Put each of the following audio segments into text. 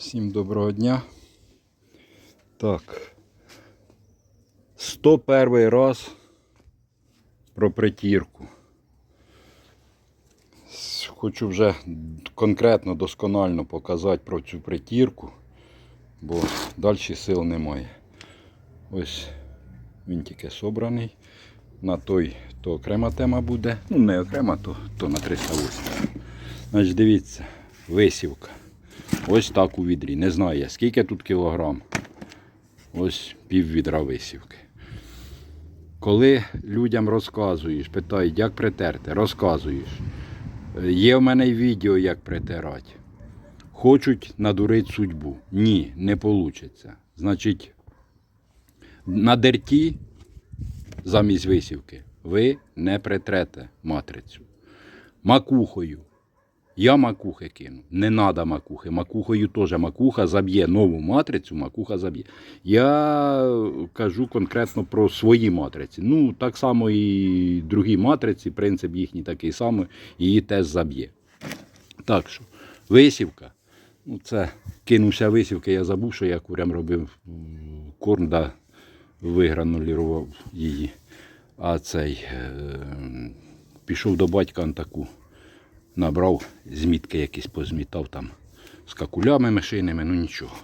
Всім доброго дня. Так. 101 раз про притірку. Хочу вже конкретно, досконально показати про цю притірку, бо далі сил немає. Ось він тільки собраний. На той то окрема тема буде. Ну, не окрема, то, то на 308. Значить, дивіться, висівка. Ось так у відрі. Не знаю скільки тут кілограм. Ось пів відра висівки. Коли людям розказуєш, питають, як притерти, розказуєш. Е, Є в мене відео, як притирати. Хочуть надурити судьбу. Ні, не вийде. Значить, на дерті замість висівки ви не притрете матрицю. Макухою я макухи кину. Не треба макухи. Макухою теж макуха заб'є нову матрицю, макуха заб'є. Я кажу конкретно про свої матриці. Ну, так само і другі матриці, принцип їхній такий самий, її теж заб'є. Так що, висівка. Ну, це кинувся висівки, я забув, що я курям робив корм, да, вигранулірував її. А цей е, пішов до батька на таку набрав змітки якісь позмітав там з какулями мишиними, ну нічого.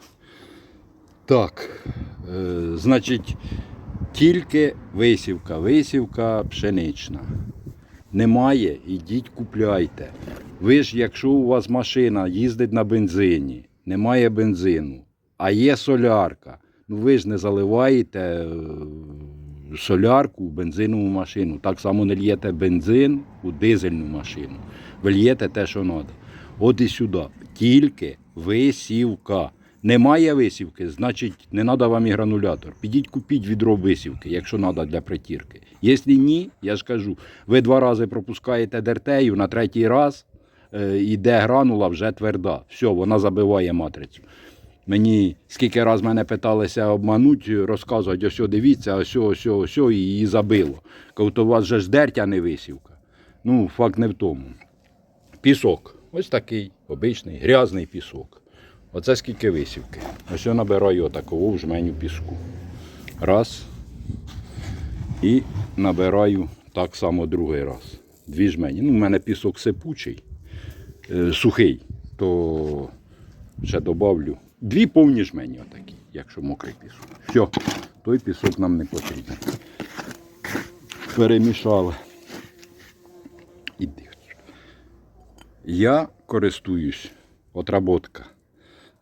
Так, е, значить, тільки висівка, висівка пшенична. Немає, ідіть купляйте. Ви ж, якщо у вас машина їздить на бензині, немає бензину, а є солярка, ну ви ж не заливаєте е, солярку в бензинову машину. Так само не л'єте бензин у дизельну машину. Ви л'єте те, що треба. От і сюди. Тільки висівка. Немає висівки, значить не треба вам і гранулятор. Підіть купіть відро висівки, якщо треба для притірки. Якщо ні, я ж кажу, ви два рази пропускаєте дертею, на третій раз е, іде гранула вже тверда. Все, вона забиває матрицю. Мені скільки раз мене питалися обманути, розказувати, ось дивіться, ось, о, ось, ось, і її забило. Кажуть, у вас же ж дерть, а не висівка. Ну, факт не в тому. Пісок. Ось такий обичний, грязний пісок. Оце скільки висівки. Ось я набираю отакову жменю піску. Раз. І набираю так само другий раз. Дві жмені. Ну, у мене пісок сипучий, е, сухий, то ще добавлю. Дві повні жмені отакі, якщо мокрий пісок. Все, той пісок нам не потрібен. Перемішали. І дивіться. Я користуюсь отработка.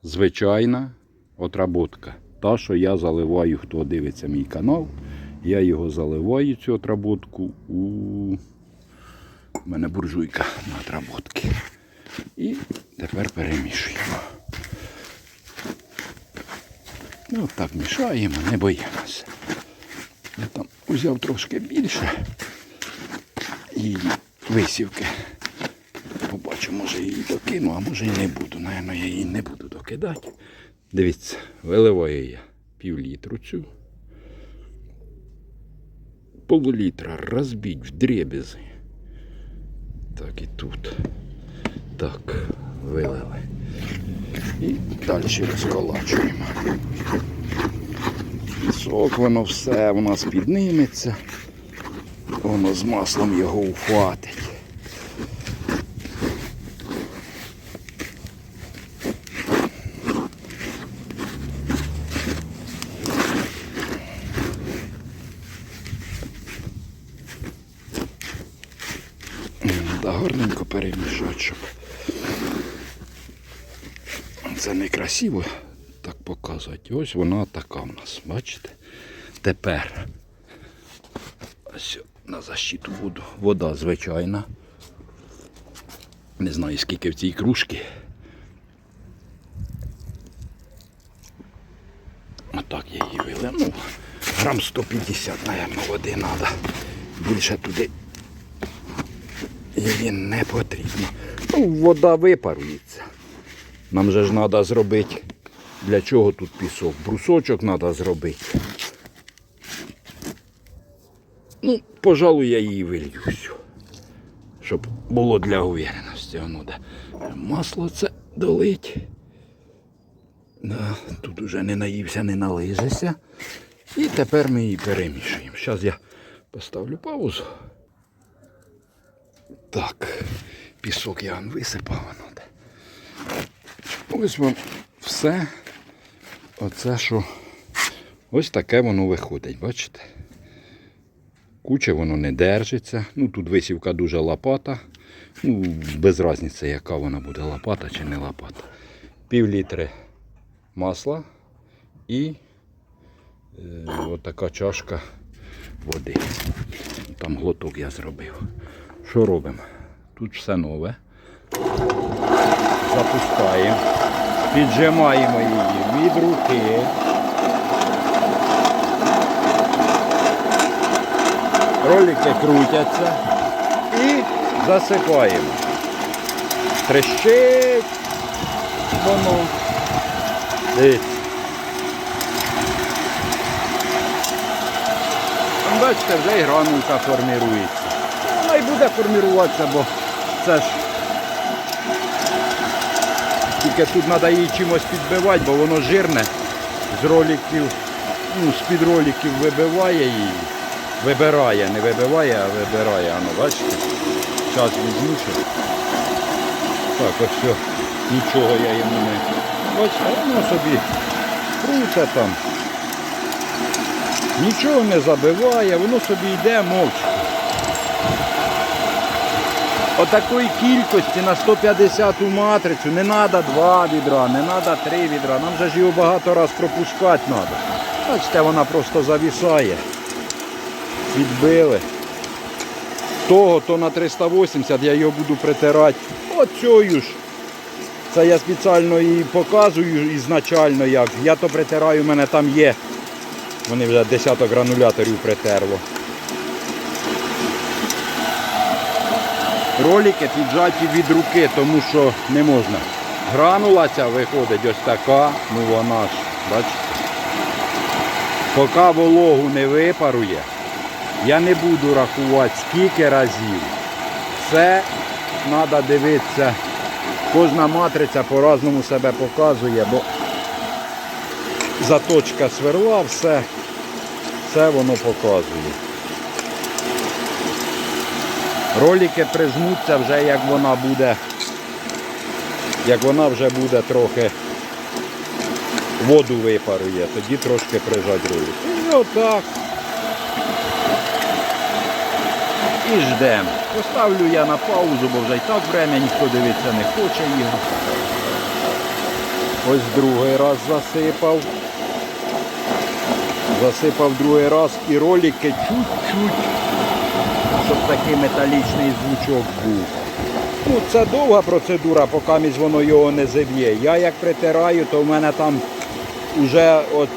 Звичайна отработка. Та, що я заливаю, хто дивиться мій канал, я його заливаю, цю отработку у У мене буржуйка на отработки. І тепер перемішуємо. Ну, так мішаємо, не боїмося. Я там взяв трошки більше і висівки. Побачу, може її докину, а може і не буду. Наверно, я її не буду докидати. Дивіться, виливаю я пів літру цю. Полулітра розбіть в дребізи. Так і тут. Так, вилили. І далі розколачуємо. Сок, воно все у нас підніметься. Воно з маслом його ухватить. Да, гарненько перемішати, щоб це не красиво так показувати. Ось вона така в нас, бачите? Тепер ось на защиту воду. Вода звичайна. Не знаю скільки в цій кружці. Отак я її вилив. Ну, грам 150, мабуть, води треба. Більше туди її не потрібно. Ну, вода випарується. Нам же ж треба зробити. Для чого тут пісок? Брусочок треба зробити. Ну, пожалуй, я її вилью всю. Щоб було для увереності. Воно де масло це долить. Да, тут уже не наївся, не налижешся. І тепер ми її перемішуємо. Зараз я поставлю паузу. Так, пісок я висипав. Ось вам все. Оце що. Ось таке воно виходить, бачите? Куча воно не держиться. Ну тут висівка дуже лопата. Ну, без різниці, яка вона буде, лопата чи не лопата. Пів літри масла і е, отака чашка води. Там глоток я зробив. Що робимо? Тут все нове. Запускаємо. Піджимаємо її від руки. Ролики крутяться і засипаємо. Трещить воно. Бачите, вже і гранулка формірується. Вона і буде форміруватися, бо це ж тільки тут треба її чимось підбивати, бо воно жирне. З роликів, ну, з-під роликів вибиває її. Вибирає, не вибиває, а вибирає. Ано, бачите? Зараз візьму. Так, ось все. Нічого я йому не. Бачите, воно собі круте там. Нічого не забиває, воно собі йде мовчки. Отакої кількості на 150 матрицю не треба два відра, не треба три відра. Нам же ж його багато раз пропускати треба. Бачите, вона просто завісає. Відбили. Того то на 380 я його буду притирати. Оцею ж. Це я спеціально і показую ізначально як. Я то притираю, у мене там є. Вони вже десяток грануляторів притерло. Ролики піджаті від руки, тому що не можна. Гранула ця виходить ось така, ну вона ж, бачите. Поки вологу не випарує, я не буду рахувати скільки разів. Все треба дивитися. Кожна матриця по-разному себе показує, бо заточка сверла, все, все воно показує. Ролики прижмуться вже як вона буде, як вона вже буде трохи воду випарує, тоді трошки прижать ролики. І отак. І ждемо. Поставлю я на паузу, бо вже й так время ніхто дивитися не хоче його. Ось другий раз засипав. Засипав другий раз і ролики чуть-чуть щоб такий металічний звучок був. Ну, Це довга процедура, поки між воно його не зиб'є. Я як притираю, то в мене там вже от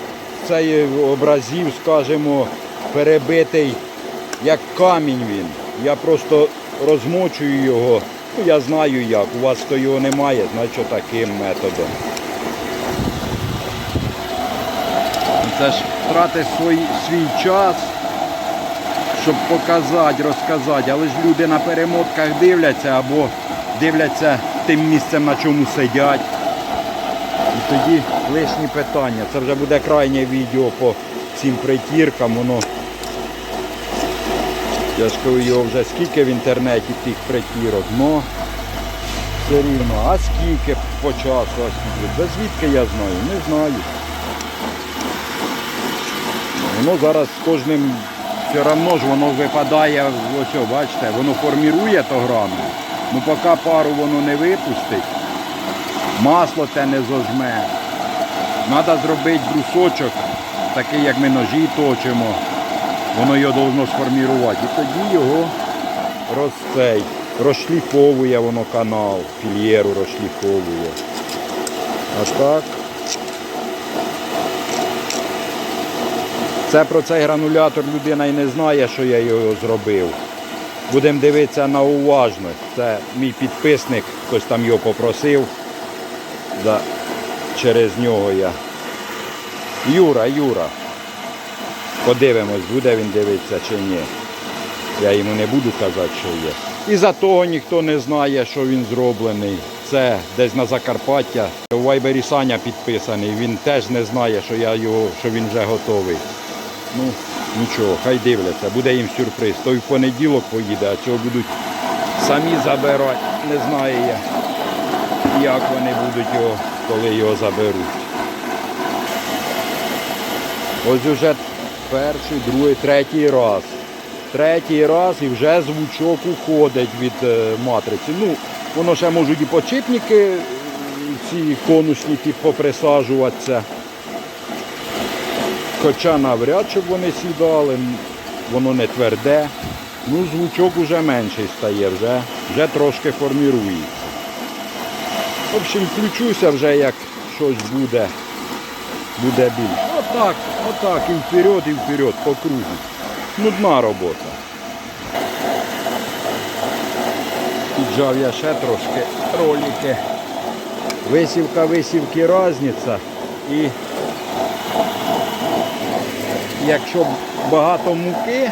цей образів, скажімо, перебитий, як камінь він. Я просто розмочую його. Ну, я знаю як. У вас то його немає, значить таким методом. Це ж втратиш свій, свій час щоб показати, розказати. Але ж люди на перемотках дивляться або дивляться тим місцем, на чому сидять. І тоді лишні питання. Це вже буде крайнє відео по цим притіркам. Воно я ж кажу, його вже скільки в інтернеті тих притірок, но все рівно. А скільки по часу, а скільки? Без звідки я знаю? Не знаю. Воно зараз з кожним все одно ж воно випадає, ось, бачите, воно формірує то грану. Ну поки пару воно не випустить, масло те не зожме. Треба зробити брусочок, такий як ми ножі точимо. Воно його повинно сформірувати. І тоді його розцей, розшліфовує воно канал, фільєру розшліфовує. А так. Це про цей гранулятор людина і не знає, що я його зробив. Будемо дивитися на уважність. Це мій підписник, хтось там його попросив. Да, через нього я. Юра, Юра. Подивимось, буде він дивитися чи ні. Я йому не буду казати, що є. І за того ніхто не знає, що він зроблений. це десь на Закарпаття. У Вайбері Саня підписаний, він теж не знає, що я його, що він вже готовий. Ну, нічого, хай дивляться, буде їм сюрприз. Той в понеділок поїде, а цього будуть самі забирати. Не знаю я, як вони будуть його, коли його заберуть. Ось уже перший, другий, третій раз. Третій раз і вже звучок уходить від е, матриці. Ну, воно ще можуть і почіпники е, ці конусні поприсаджуватися. Хоча навряд щоб вони сідали, воно не тверде. Ну, звучок уже менший стає, вже, вже трошки формірується. В общем, включуся вже, як щось буде, буде більше. Отак, отак, і вперед, і вперед, по кругу. Нудна робота. Піджав я ще трошки ролики. Висівка, висівки різниця. І якщо багато муки,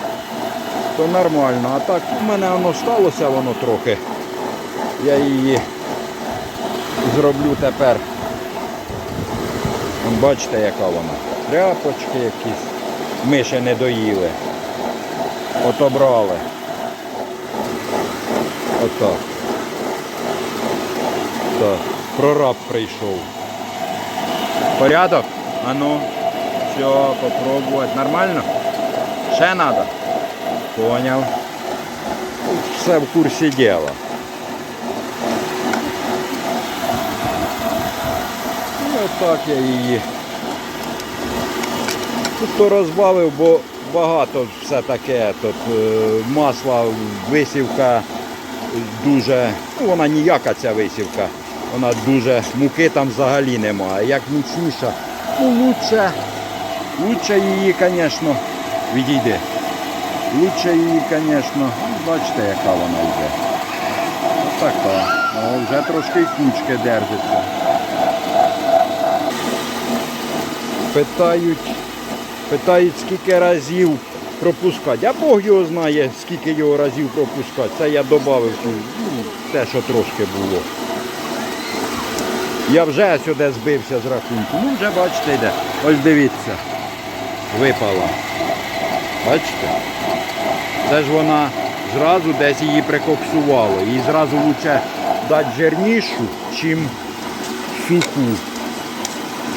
то нормально. А так у мене воно сталося воно трохи. Я її зроблю тепер. Бачите, яка вона. Тряпочки якісь. Миші не доїли. Отобрали. Отак. Так. Прораб прийшов. Порядок? А ну. Все, попробувати. Нормально? Ще треба? Поняв. Все в курсі діла. Ну, отак я її. Тут то розбавив, бо багато все таке. Тут е, масла, висівка дуже, ну вона ніяка ця висівка. Вона дуже, муки там взагалі немає. Як міцніша, ну лучше, лучше її, звісно, відійди. Лучше її, звісно, бачите, яка вона йде. Ось така. О, вже трошки кучки держиться. Питають, питають, скільки разів пропускати. А Бог його знає, скільки його разів пропускати. Це я додав ну, те, що трошки було. Я вже сюди збився з рахунку. Ну вже бачите йде. Ось дивіться. Випала. Бачите? Це ж вона зразу десь її прикоксувало. Їй зразу краще дати жирнішу, чим суху.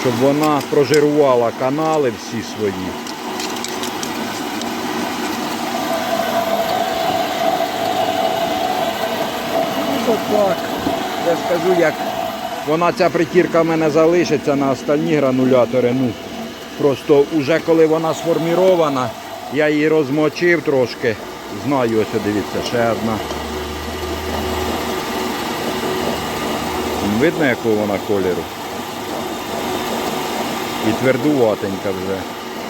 Щоб вона прожирувала канали всі свої. Ну, так. Я скажу, як вона ця притірка в мене залишиться на остальні гранулятори. Ну, просто вже коли вона сформірована, я її розмочив трошки. Знаю, ось дивіться, ще одна. Видно, якого вона кольору? І твердуватенька вже.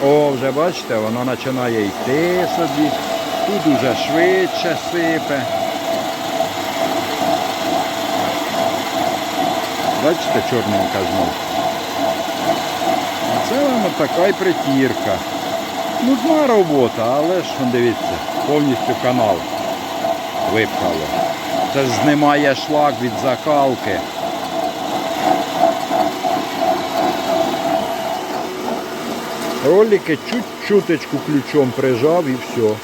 О, вже бачите, вона починає йти собі. Тут уже швидше сипе. Бачите, чорненька знов. А така й притірка. Нудна робота, але ж дивіться, повністю канал випхало. Це ж знімає шлак від закалки. Ролики чуть-чуточку ключом прижав і все.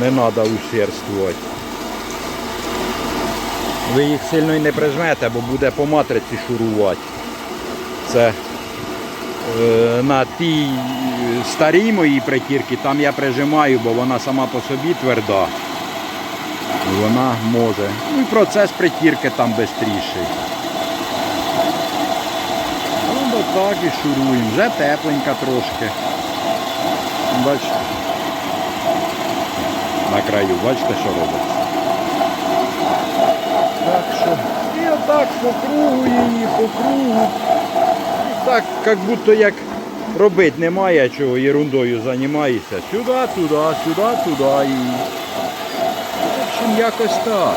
Не треба усердствувати. Ви їх сильно і не прижмете, бо буде по матриці шурувати. Це на тій е, старій моїй притірці, там я прижимаю, бо вона сама по собі тверда. Вона може. Ну і процес притірки там швидший. Ну, так і шуруємо. Вже тепленька трошки. Бачите? На краю, бачите, що робиться? Так що і отак по кругу її, по кругу. Так, як будто як робити немає чого, ерундою займаєшся. Сюди, туди, сюди, туди і. В общем, якось так.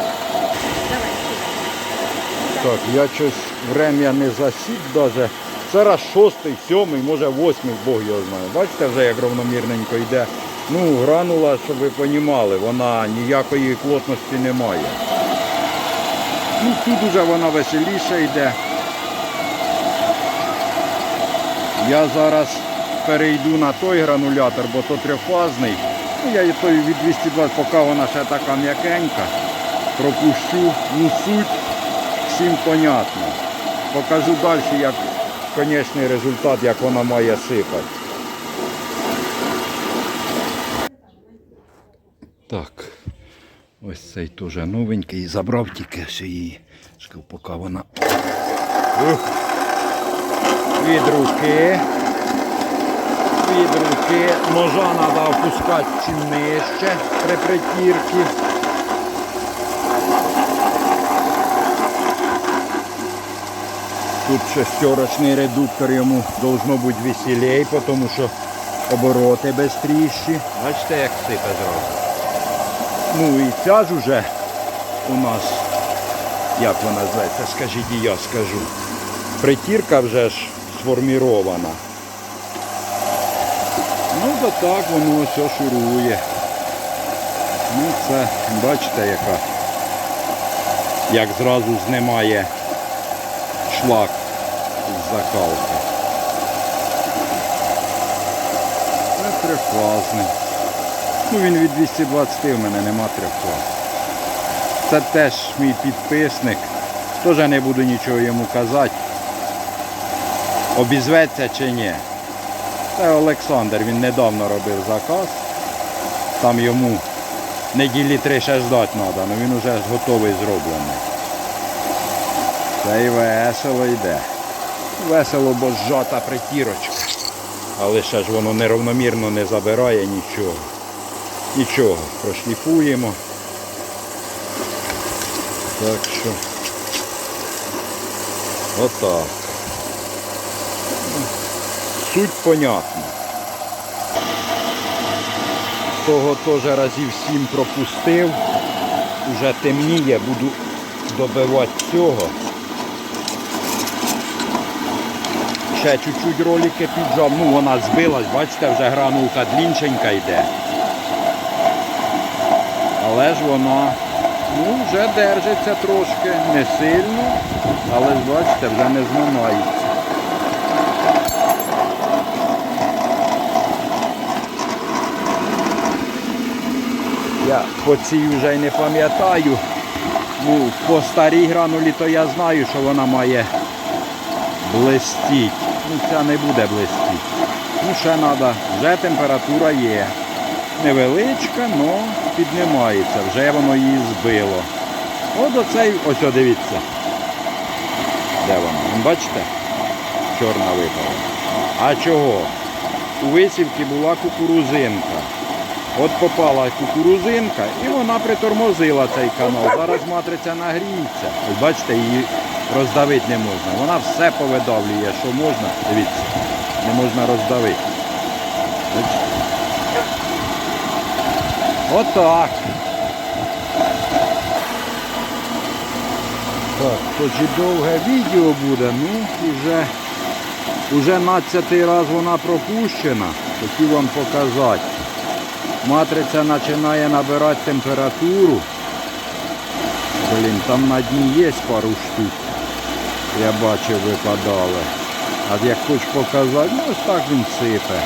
Так, я щось врем'я не засік даже. Зараз шостий, сьомий, може восьмий, Бог його знає. Бачите вже як равномірненько йде. Ну, гранула, щоб ви розуміли, вона ніякої плотності не має. Ну, тут уже вона веселіше йде. Я зараз перейду на той гранулятор, бо то трьохфазний. Ну, я той від 220, поки вона ще така м'якенька. Пропущу. Ну суть всім понятно. Покажу далі, як конечний результат, як вона має сипати. Так. Ось цей теж новенький. Забрав тільки ще її. Поки вона. Ух. Від руки. Від руки. Ножа треба опускати чим нижче при притірці. Тут шестерочний редуктор йому должно бути веселей, тому що обороти швидші. Бачите, як сипе зразу. Ну і ця ж уже у нас, як вона зветься, скажіть і я скажу. Притірка вже ж сформірована. Ну то так воно все шурує. Ну це, бачите, яка, як зразу знімає шлак з закалки. Це трьохфазний. Ну він від 220 в мене нема трьохфаз. Це теж мій підписник. Теж не буду нічого йому казати. Обізветься чи ні. Це Олександр, він недавно робив заказ. Там йому неділі три ще ждати треба, але він вже готовий зроблений. Це і весело йде. Весело, бо зжата притірочка. Але ще ж воно неравномірно не забирає нічого. Нічого, прошліфуємо. Так що отак. Суть понятна. Того теж разів сім пропустив. Уже темніє, буду добивати цього. Ще чуть-чуть ролики піджав. Ну вона збилась, бачите, вже гранулка дліншенька йде. Але ж вона ну, вже держиться трошки, не сильно, але ж бачите, вже не зламається. Я по цій вже й не пам'ятаю. Ну, по старій гранулі то я знаю, що вона має блистіть. Ну, ця не буде блистіть. Ну, ще треба, вже температура є. Невеличка, але піднімається. Вже воно її збило. От оцей, ось о, дивіться. Де вона? Вон Бачите? Чорна випала. А чого? У висівці була кукурузинка. От попала кукурузинка і вона притормозила цей канал. Зараз матриця нагріється. Ось бачите, її роздавити не можна. Вона все повидавлює, що можна. Дивіться, не можна роздавити. Отак. Так, хоч і довге відео буде, ну вже, вже 12 раз вона пропущена. Хотів вам показати. Матриця починає набирати температуру. Блін, там на дні є пару штук. Я бачив, випадали. А як хоч показати, ну ось так він сипе.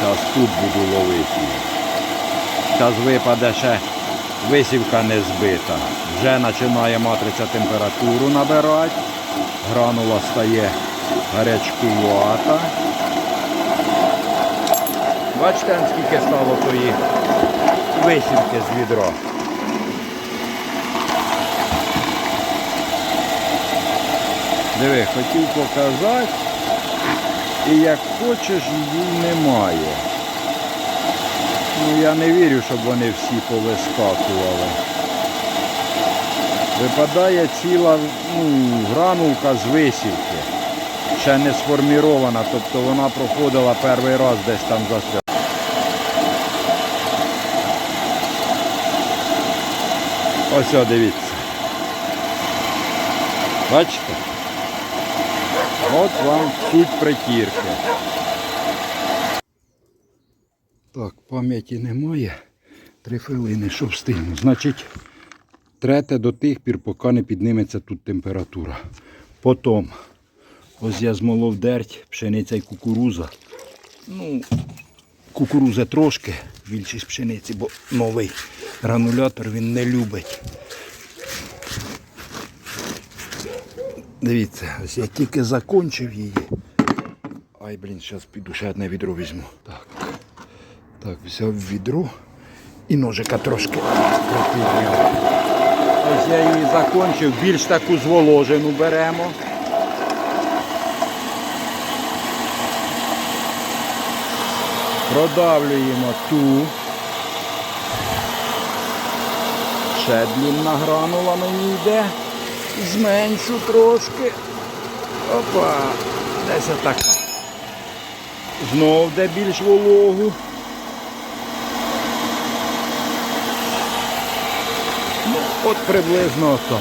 Зараз тут буду ловити. Зараз випаде ще висівка не збита. Вже починає матриця температуру набирати. Гранула стає гарячкувата. Бачите, скільки стало тої висівки з відра. Диви, хотів показати. І як хочеш, її немає. Ну я не вірю, щоб вони всі повискакували. Випадає ціла ну, гранулка з висівки. Ще не сформірована, тобто вона проходила перший раз десь там застряла. Ось дивіться. Бачите? От вам суть притірки. Так, пам'яті немає. Три хвилини, щоб встигну. Значить, трете до тих пір, поки не підніметься тут температура. Потім, ось я змолов дерть, пшениця і кукуруза. Ну, кукурузи трошки більшість пшениці, бо новий гранулятор він не любить. Дивіться, ось я тільки закончив її. Ай, блін, зараз піду ще одне відро візьму. Так. Так, взяв відро і ножика трошки. Ось я її закончив, більш таку зволожену беремо. Продавлюємо ту. Ще длінна гранула мені йде. Зменшу трошки. Опа, десь така. Знов де більш вологу. Ну, от приблизно то.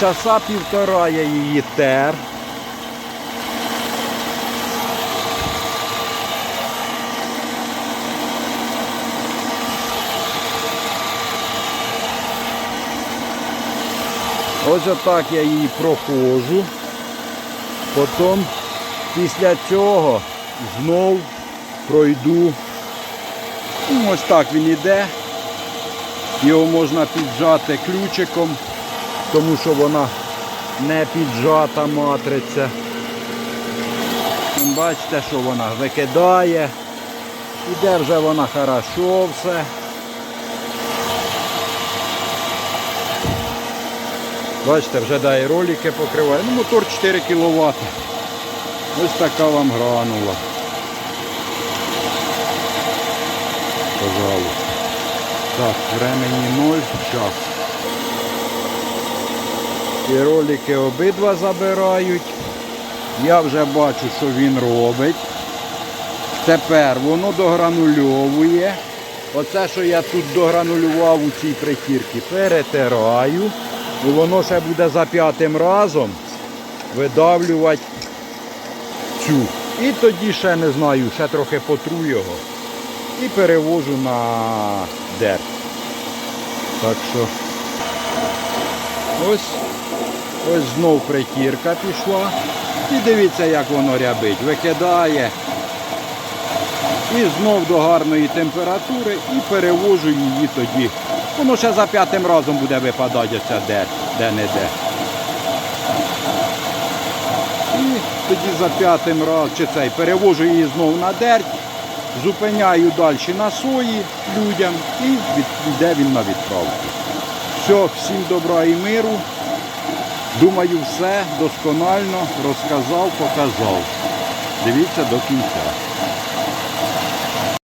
Часа півтора я її тер. Ось отак я її проходжу. Потім після цього знов пройду. Ну, ось так він іде. Його можна піджати ключиком, тому що вона не піджата матриця. Бачите, що вона викидає. Іде вже вона хорошо все. Бачите, вже дає ролики покриває. Ну, мотор 4 кВт. Ось така вам гранула. Пожалуйста. Так, времени 0, час. І ролики обидва забирають. Я вже бачу, що він робить. Тепер воно догранульовує. Оце, що я тут догранулював у цій притірці, перетираю. І воно ще буде за п'ятим разом видавлювати цю. І тоді ще не знаю, ще трохи потру його і перевожу на дерт. Так що ось ось знов притірка пішла. І дивіться, як воно рябить. Викидає. І знов до гарної температури і перевожу її тоді. Воно ще за п'ятим разом буде випадати дерть, де-не-де. І тоді за п'ятим разом, чи цей, перевожу її знову на дерть, зупиняю далі на сої людям і йде він на відправку. Все, всім добра і миру. Думаю, все досконально розказав, показав. Дивіться до кінця.